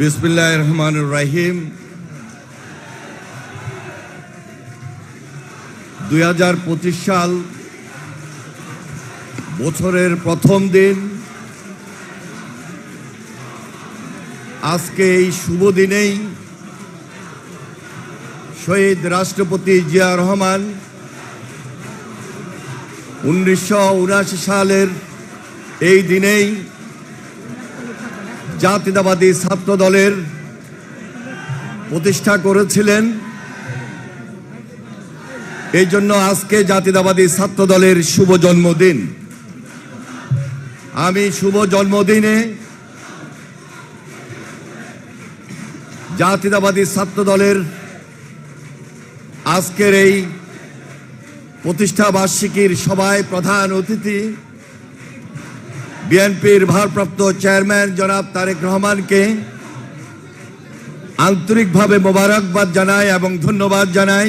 বিসমিল্লাহ রহমান রাহিম দুই হাজার পঁচিশ সাল, বছরের প্রথম দিন। আজকে এই শুভ দিনেই শহীদ রাষ্ট্রপতি জিয়া রহমান উনিশশো উনাশি সালের এই দিনেই জাতীয়তাবাদী ছাত্র দলের প্রতিষ্ঠা করেছিলেন। এই জন্য আজকে জাতীয়তাবাদী ছাত্র দলের শুভ জন্মদিন। আমি শুভ জন্মদিনে জাতীয়তাবাদী ছাত্র দলের আজকের এই প্রতিষ্ঠা বার্ষিকীর সভায় প্রধান অতিথি বিএনপির ভারপ্রাপ্ত চেয়ারম্যান জনাব তারেক রহমানকে আন্তরিকভাবে মোবারকবাদ জানাই এবং ধন্যবাদ জানাই।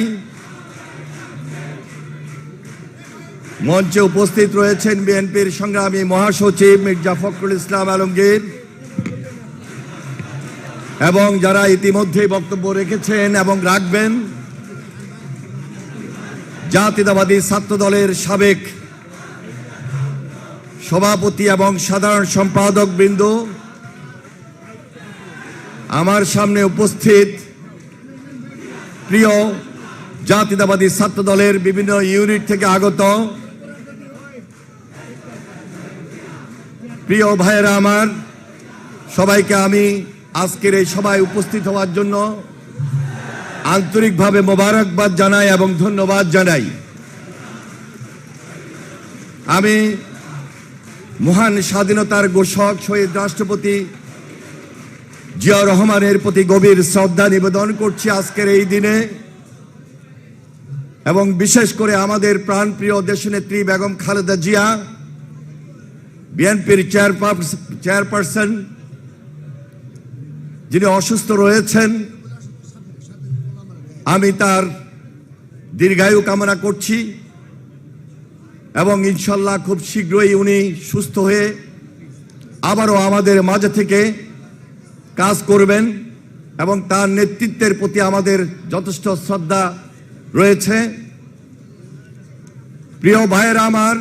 মঞ্চে উপস্থিত রয়েছেন বিএনপির সংগ্রামী মহাসচিব মির্জা ফখরুল ইসলাম আলমগীর এবং যারা ইতিমধ্যেই বক্তব্য রেখেছেন এবং রাখবেন জাতীয়তাবাদী ছাত্র দলের সাবেক সভাপতি এবং সাধারণ সম্পাদক বৃন্দ, আমার সামনে উপস্থিত প্রিয় জাতীয়তাবাদী ছাত্র দলের বিভিন্ন ইউনিট থেকে আগত প্রিয় ভাইয়েরা আমার, সবাইকে আমি আজকের এই সভায় উপস্থিত হওয়ার জন্য আন্তরিকভাবে মোবারকবাদ জানাই এবং ধন্যবাদ জানাই। আমি মহান স্বাধীনতার ঘোষক শহীদ রাষ্ট্রপতি জিয়া রহমানের প্রতি গভীর শ্রদ্ধা নিবেদন করছি আজকের এই দিনে। এবং বিশেষ করে আমাদের প্রাণপ্রিয় দেশনেত্রী বেগম খালেদা জিয়া, বিএনপির চেয়ারপারসন, যিনি অসুস্থ রয়েছেন, আমি তার দীর্ঘায়ু কামনা করছি। এবং ইনশাল্লাহ খুব শীঘ্রই উনি সুস্থ হয়ে আবারও আমাদের মাঝে থেকে কাজ করবেন এবং তার নেতৃত্বের প্রতি আমাদের যথেষ্ট শ্রদ্ধা রয়েছে। প্রিয় ভাইয়েরা আমার,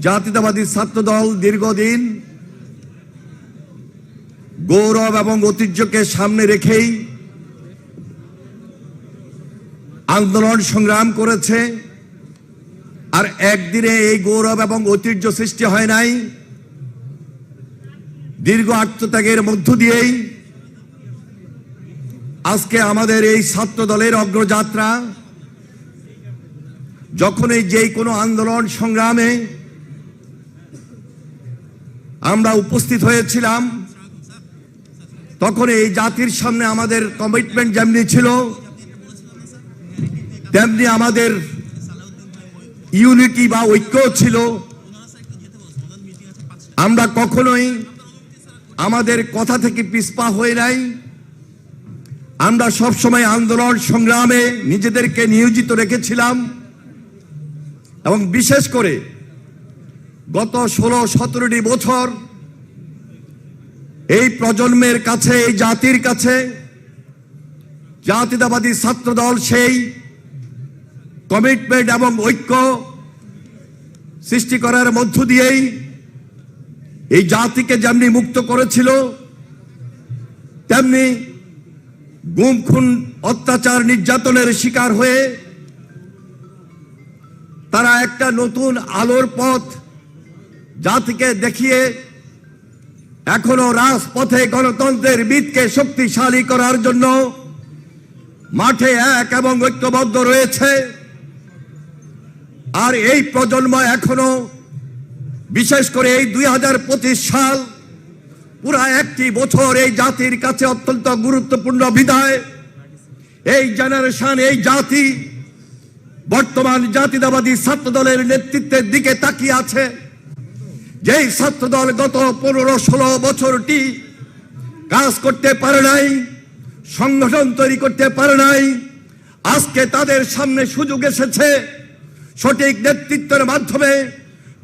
জাতীয়তাবাদী ছাত্রদল দীর্ঘদিন গৌরব এবং ঐতিহ্যকে সামনে রেখেই আন্দোলন সংগ্রাম করেছে। আর একদিনে এই গৌরব এবং ঐতিহ্য সৃষ্টি হয় নাই। দীর্ঘ আত্মত্যাগের মধ্য দিয়েই আজকে আমাদের এই ছাত্র দলের অগ্রযাত্রা, যখন এই যে কোনো আন্দোলন সংগ্রামে আমরা উপস্থিত হয়েছিলাম, তখন এই জাতির সামনে আমাদের কমিটমেন্ট যেমনি ছিল, তেমনি আমাদের ইউনিটি বা ঐক্য ছিল। আমরা কখনোই আমাদের কথা থেকে পিসপা হয়ে নাই। আমরা সবসময় আন্দোলন সংগ্রামে নিজেদেরকে নিয়োজিত রেখেছিলাম। এবং বিশেষ করে গত ষোলো সতেরোটি বছর এই প্রজন্মের কাছে, এই জাতির কাছে জাতীয়তাবাদী ছাত্রদল সেই কমিটমেন্ট এবং ঐক্য সৃষ্টি করার মধ্য দিয়েই এই জাতিকে যেমনি মুক্ত করেছিল, তেমনি গুম খুন অত্যাচার নির্যাতনের শিকার হয়ে তারা একটা নতুন আলোর পথ জাতিকে দেখিয়ে এখনও রাজপথে গণতন্ত্রের বিদকে শক্তিশালী করার জন্য মাঠে এক এবং ঐক্যবদ্ধ রয়েছে। আর এই প্রজন্ম এখনও, বিশেষ করে এই দুই হাজার পঁচিশ সাল, পুরা একটি বছর এই জাতির কাছে অত্যন্ত গুরুত্বপূর্ণ বিদায়। এই জেনারেশন এই জাতি বর্তমান জাতীয়তাবাদী ছাত্র দলের নেতৃত্বের দিকে তাকিয়ে আছে। যেই ছাত্র দল গত পনেরো ষোলো বছরটি কাজ করতে পারে নাই, সংগঠন তৈরি করতে পারে নাই, আজকে তাদের সামনে সুযোগ এসেছে। সঠিক নেতৃত্বের মাধ্যমে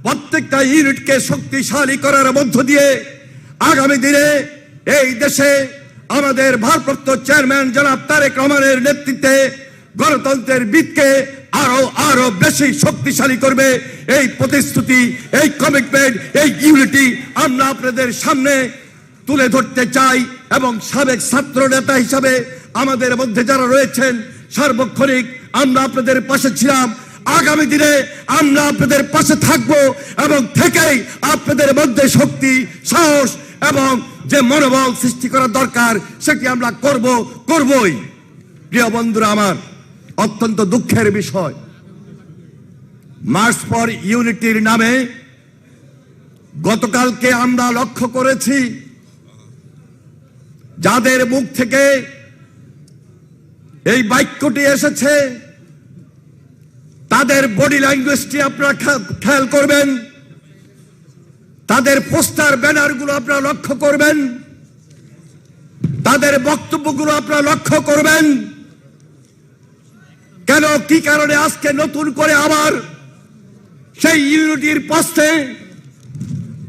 প্রত্যেকটা ইউনিটকে শক্তিশালী করার মধ্য দিয়ে আগামী দিনে এই দেশে আমাদের ভারপ্রাপ্ত চেয়ারম্যান জনাব তারেক রহমানের নেতৃত্বে গণতন্ত্রের বিদকে আরও আরও বেশি শক্তিশালী করবে এই প্রতিশ্রুতি, এই কমিটমেন্ট এই ইউনিটি আমরা আপনাদের সামনে তুলে ধরতে চাই এবং সাবেক ছাত্র নেতা হিসাবে আমাদের মধ্যে যারা রয়েছেন, সার্বক্ষণিক আমরা আপনাদের পাশে ছিলাম। আগামী দিনে আমরা আপনাদের পাশে থাকব এবং থেকেই আপনাদের মধ্যে শক্তি, সাহস এবং যে মনোবল সৃষ্টি করা দরকার, সেটি আমরা করব, করবই। প্রিয় বন্ধুরা আমার, অত্যন্ত দুঃখের বিষয়। মার্চ ফর ইউনিটির নামে গতকালকে আমরা লক্ষ্য করেছি, যাদের মুখ থেকে এই বাক্যটি এসেছে তাদের বডি ল্যাঙ্গুয়েজটি আপনারা খেয়াল করবেন। তাদের পোস্টার, ব্যানারগুলো আপনারা লক্ষ্য করবেন। তাদের বক্তব্যগুলো আপনারা লক্ষ্য করবেন। কেন, কি কারণে আজকে নতুন করে আবার সেই ইউনিটির পোস্টে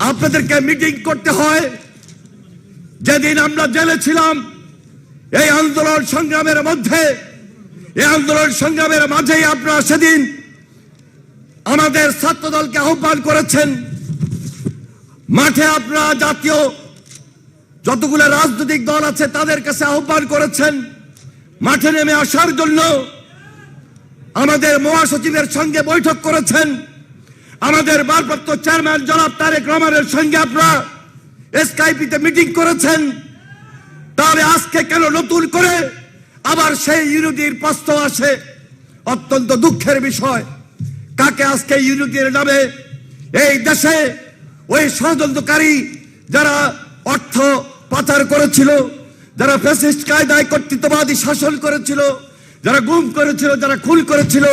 আপনাদেরকে মিটিং করতে হয়? যেদিন আমরা জেলে ছিলাম, এই আন্দোলন সংগ্রামের মধ্যে এই আন্দোলন সংগ্রামের মাঝেই আপনারা সেদিন আমাদের ছাত্র দলকে আহ্বান করেছেন। মাঠে আপনারা জাতীয় যতগুলো রাজনৈতিক দল আছে তাদের কাছে আহ্বান করেছেন। মাঠে নেমে আসার জন্য আমাদের মহাসচিবের সঙ্গে বৈঠক করেছেন। আমাদের ভারপ্রাপ্ত চেয়ারম্যান জনাব তারেক রহমানের সঙ্গে আপনারা এসকাইপিতে মিটিং করেছেন। তাহলে আজকে কেন নতুন করে আবার সেই ইউনিটির প্রশ্ন আসে, অত্যন্ত দুঃখের বিষয়, কাকে আজকে ইউনিটির নামে এই দেশে ওই ষড়যন্ত্রকারী যারা অর্থ পাচার করেছিল, যারা ফ্যাসিস্ট কায়দায় কর্তৃত্ববাদী শাসন করেছিল, যারা গুম করেছিল, যারা খুন করেছিল,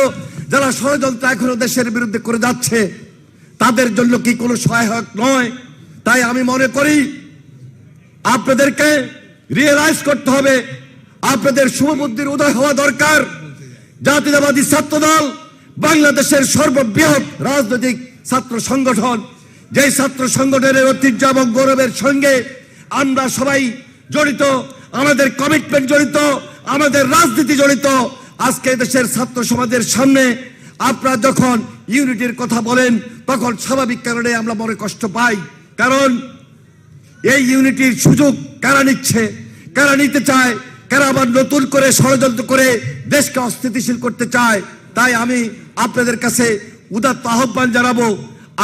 যারা ষড়যন্ত্র এখনও দেশের বিরুদ্ধে করে যাচ্ছে, তাদের জন্য কি কোনো সহায়ক নয়? তাই আমি মনে করি, আপনাদেরকে রিয়েলাইজ করতে হবে আপনাদের শুভবুদ্ধির উদয় হওয়া দরকার। জাতীয়তাবাদী ছাত্র দল বাংলাদেশের সর্ববৃহৎ রাজনৈতিক ছাত্র সংগঠন, যেই ছাত্র সংগঠনের ঐতিহ্য এবং গৌরবের সঙ্গে আমরা সবাই জড়িত, আমাদের কমিটমেন্ট জড়িত, আমাদের রাজনীতি জড়িত, আজকে দেশের ছাত্র সমাজের সামনে আপনারা যখন ইউনিটির কথা বলেন, তখন স্বাভাবিক কারণে আমরা মনে কষ্ট পাই। কারণ এই ইউনিটির সুযোগ কারা নিচ্ছে? কারা নিতে চায়? কারা আবার নতুন করে ষড়যন্ত্র করে দেশকে অস্থিতিশীল করতে চায়। তাই আমি আপনাদের কাছে উদাত্ত আহ্বান জানাব,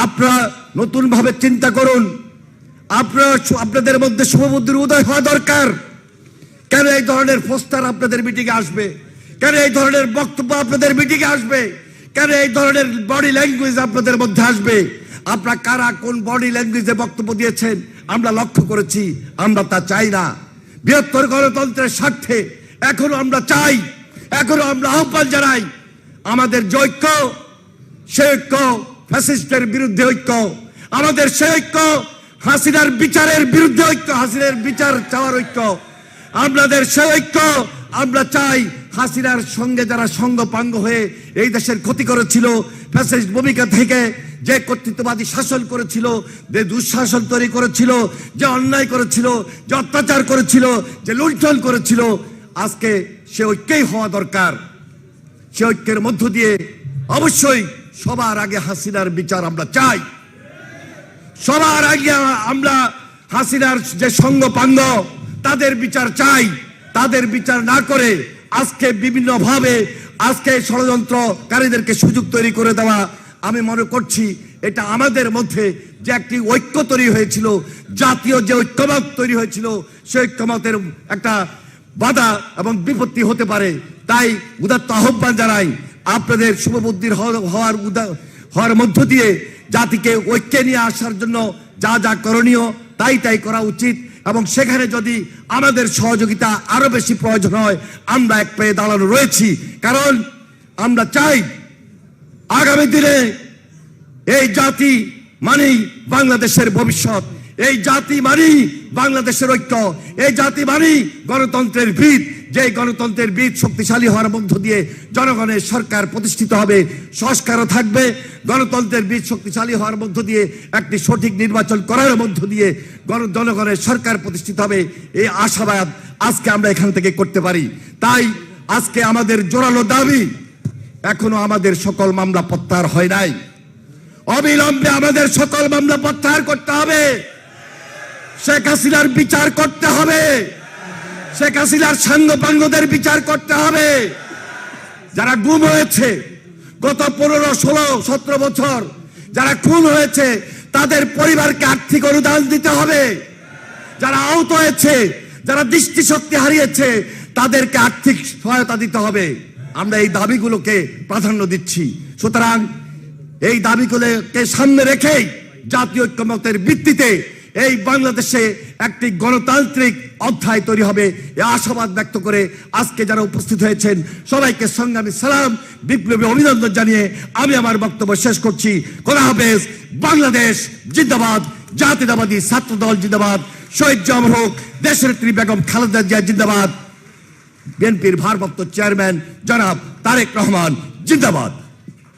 আপনারা নতুন ভাবে চিন্তা করুন। আপনারা আপনাদের মধ্যে শুভবুদ্ধির উদয় হওয়া দরকার। কেন এই ধরনের পোস্টার আপনাদের মিটিংয়ে আসবে? কেন এই ধরনের বক্তব্য আপনাদের মিটিংয়ে আসবে? কেন এই ধরনের বডি ল্যাঙ্গুয়েজ আপনাদের মধ্যে আসবে? আপনারা কারা কোন বডি ল্যাঙ্গুয়েজে বক্তব্য দিয়েছেন? আমরা লক্ষ্য করেছি, আমরা তা চাই না। বৃহত্তর গণতন্ত্রের স্বার্থে এখনও আমরা চাই, এখনও আমরা আহ্বান জানাই, আমাদের ঐক্য, সে ঐক্য ফ্যাসিস্টের বিরুদ্ধে ঐক্য, আমাদের সে ঐক্য হাসিনার বিচারের বিরুদ্ধে ঐক্য, হাসিনার বিচার চাওয়ার ঐক্য আমাদের সে ঐক্য আমরা চাই হাসিনার সঙ্গে যারা সঙ্গ পাঙ্গ হয়ে এই দেশের ক্ষতি করেছিল ফ্যাসিস্ট ভূমিকা থেকে যে কর্তৃত্ববাদী শাসন করেছিল, যে দুঃশাসন তৈরি করেছিল, যে অন্যায় করেছিল, যে অত্যাচার করেছিল, যে লুণ্ঠন করেছিল, আজকে সে ঐক্যই হওয়া দরকার। সে ঐক্যের মধ্য দিয়ে অবশ্যই সবার আগে হাসিনার বিচার আমরা চাই। সবার আগে আমরা হাসিনার যে সঙ্গ পাঙ্গ তাদের বিচার চাই। তাদের বিচার না করে আজকে বিভিন্ন ভাবে আজকে ষড়যন্ত্রকারীদেরকে সুযোগ তৈরি করে দেওয়া আমি মনে করছি এটা আমাদের মধ্যে যে একটি ঐক্য তৈরি হয়েছিল, জাতীয় যে ঐক্যমত তৈরি হয়েছিল সেই ঐক্যমতের একটা বাধা এবং বিপত্তি হতে পারে। তাই উদাত্ত আহ্বান জানাই আপনাদের শুভবুদ্ধির হওয়া- হওয়ার হওয়ার মধ্য দিয়ে জাতিকে ঐক্যে নিয়ে আসার জন্য যা যা করণীয় তাই তাই করা উচিত। এবং সেখানে যদি আমাদের সহযোগিতা আরও বেশি প্রয়োজন হয়, আমরা এক পেয়ে দাঁড়ানো রয়েছি। কারণ আমরা চাই আগামী দিনে এই জাতি মানেই বাংলাদেশের ভবিষ্যৎ। এই জাতি মানেই বাংলাদেশের ঐক্য। এই জাতি মানেই গণতন্ত্রের ভিত। যে গণতন্ত্রের বীজ শক্তিশালী হওয়ার মধ্য দিয়ে জনগণের সরকার প্রতিষ্ঠিত হবে, সংস্কারও থাকবে। গণতন্ত্রের বীজ শক্তিশালী হওয়ার মধ্য দিয়ে একটি সঠিক নির্বাচন করার মধ্য দিয়ে গণ- জনগণের সরকার প্রতিষ্ঠিত হবে এই আশাবাদ আজকে আমরা এখান থেকে করতে পারি। তাই আজকে আমাদের জোরালো দাবি, এখনও আমাদের সকল মামলা প্রত্যাহার হয় নাই। অবিলম্বে আমাদের সকল মামলা প্রত্যাহার করতে হবে। শেখ হাসিনার বিচার করতে হবে। শেখ হাসিনার সাঙ্গপাঙ্গদের বিচার করতে হবে। যারা গুম হয়েছে, গত পনেরো, ষোলো, সতেরো বছর যারা খুন হয়েছে, তাদের পরিবারকে আর্থিক অনুদান দিতে হবে। যারা আহত হয়েছে, যারা দৃষ্টিশক্তি হারিয়েছে, তাদেরকে আর্থিক সহায়তা দিতে হবে। আমরা এই দাবিগুলোকে প্রাধান্য দিচ্ছি। সুতরাং এই দাবিগুলোকে সামনে রেখেই জাতীয় ঐক্যমতের ভিত্তিতে এই বাংলাদেশে একটি গণতান্ত্রিক অধ্যায় তৈরি হবে। এ আশাবাদ ব্যক্ত করে আজকে যারা উপস্থিত হয়েছেন, সবাইকে সংগ্রামী সালাম, বিপ্লবী অভিনন্দন জানিয়ে আমি আমার বক্তব্য শেষ করছি। খোলা হাফেজ, বাংলাদেশ জিন্দাবাদ, জাতীয়তাবাদী ছাত্র দল জিন্দাবাদ, শহীদ জমর হোক, দেশের দেশনেত্রী বেগম খালেদা জিয়া জিন্দাবাদ। বিএনপির ভারপ্রাপ্ত চেয়ারম্যান জনাব তারেক রহমান জিন্দাবাদ।